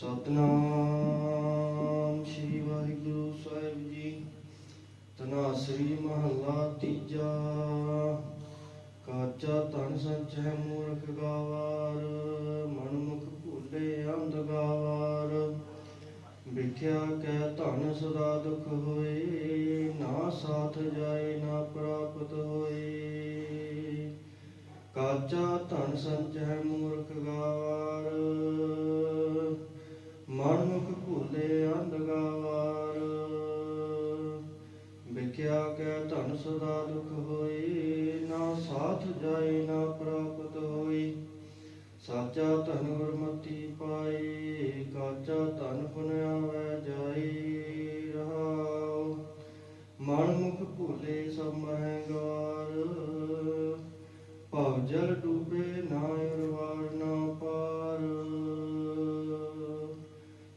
ਸਤਨਾਮ ਸ੍ਰੀ ਵਾਹਿਗੁਰੂ ਸਾਹਿਬ ਜੀ। ਤਨਾਸਰੀ ਮਹੱਲਾ ਤੀਜਾ। ਕਾਚਾ ਤਨ ਸੰਚੈ ਮੂਰਖ ਗਾਵਾਰ ਮਨ ਮੁਖ ਅੰਧ ਗਾਵਾਰ। ਵਿਖਿਆ ਕੈ ਧਨ ਸਦਾ ਦੁਖ ਹੋਏ, ਨਾ ਸਾਥ ਜਾਏ, ਨਾ ਪ੍ਰਾਪਤ ਹੋਏ। ਕਾਚਾ ਧਨ ਸੰਚੈ ਮੂਰਖ ਗਾਵਾਰ ਮਨ ਮੁਖ ਭੂਲੇ ਅੰਧ ਵਿਖਿਆ ਕੈ ਧਨ ਸਦਾ ਦੁਖ ਹੋਈ ਨਾ ਸਾਥ ਜਾਏ, ਨਾ ਪ੍ਰਾਪਤ ਹੋਈ ਸਾਚਾ ਧਨ ਗੁਰਮਤੀ ਪਾਈ ਕਾਚਾ ਧਨ ਪੁਨ ਆਵੈ ਜਾਈ ਰਹਾਉ। ਮਨ ਮੁਖ ਭੂਲੇ ਸਭ ਮਹਿ ਗਵਾਰ ਭਵ ਜਲ ਡੂਬੇ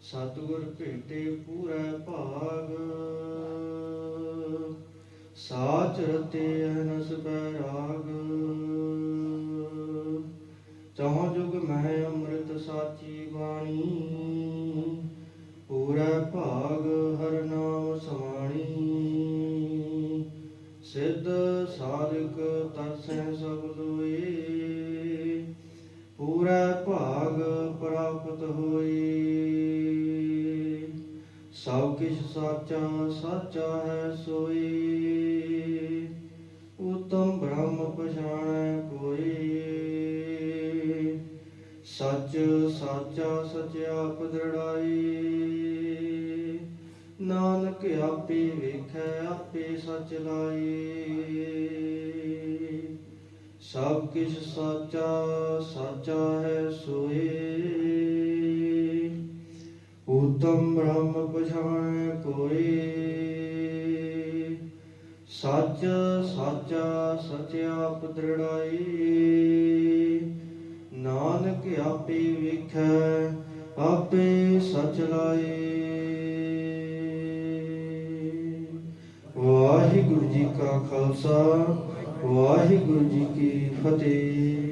ਸਤਿਗੁਰ ਭੇਟੇ ਪੂਰਾ ਭਾਗ। ਸਾਚ ਰਤੇ ਅਨਸ ਬੈਰਾਗ ਚੌ ਜੁਗ ਮਹਿ ਅੰਮ੍ਰਿਤ ਸਾਚੀ ਬਾਣੀ। ਪੂਰਾ ਭਾਗ ਹਰ ਨਾਮ ਸਮਾਣੀ। ਸਿੱਧ ਸਾਧਕ ਤਰਸੈ ਸਭ ਲੋਏ ਪੂਰਾ ਭਾਗ ਪ੍ਰਾਪਤ ਹੋਏ। ਸਭ ਕਿਛ ਸਾਚਾ ਸਾਚਾ ਹੈ ਸੋਈ। ਉਤਮ ਬ੍ਰਹਮ ਪਛਾਣੈ ਕੋਈ। ਸੱਚ ਸਾਚਾ ਸਚਿਆਪ ਦ੍ਰਿੜਾਈ। ਨਾਨਕ ਆਪੇ ਵੇਖੈ, ਆਪੇ ਸਚ ਲਾਈ। ਸਭ ਕਿਛ ਸਾਚਾ ਸਾਚਾ ਹੈ ਸੋਏ ਉਤਮ ਬ੍ਰਹਮ ਪਛਾਣੈ ਕੋਈ। ਸੱਚ, ਸਾਚਾ ਸਚਿਆਪ ਦ੍ਰਿੜਾਈ। ਨਾਨਕ ਆਪੇ ਵੇਖੈ, ਆਪੇ ਸਚ ਲਾਏ। ਵਾਹਿਗੁਰੂ ਜੀ ਕਾ ਖਾਲਸਾ, ਵਾਹਿਗੁਰੂ ਜੀ ਕੀ ਫਤਿਹ।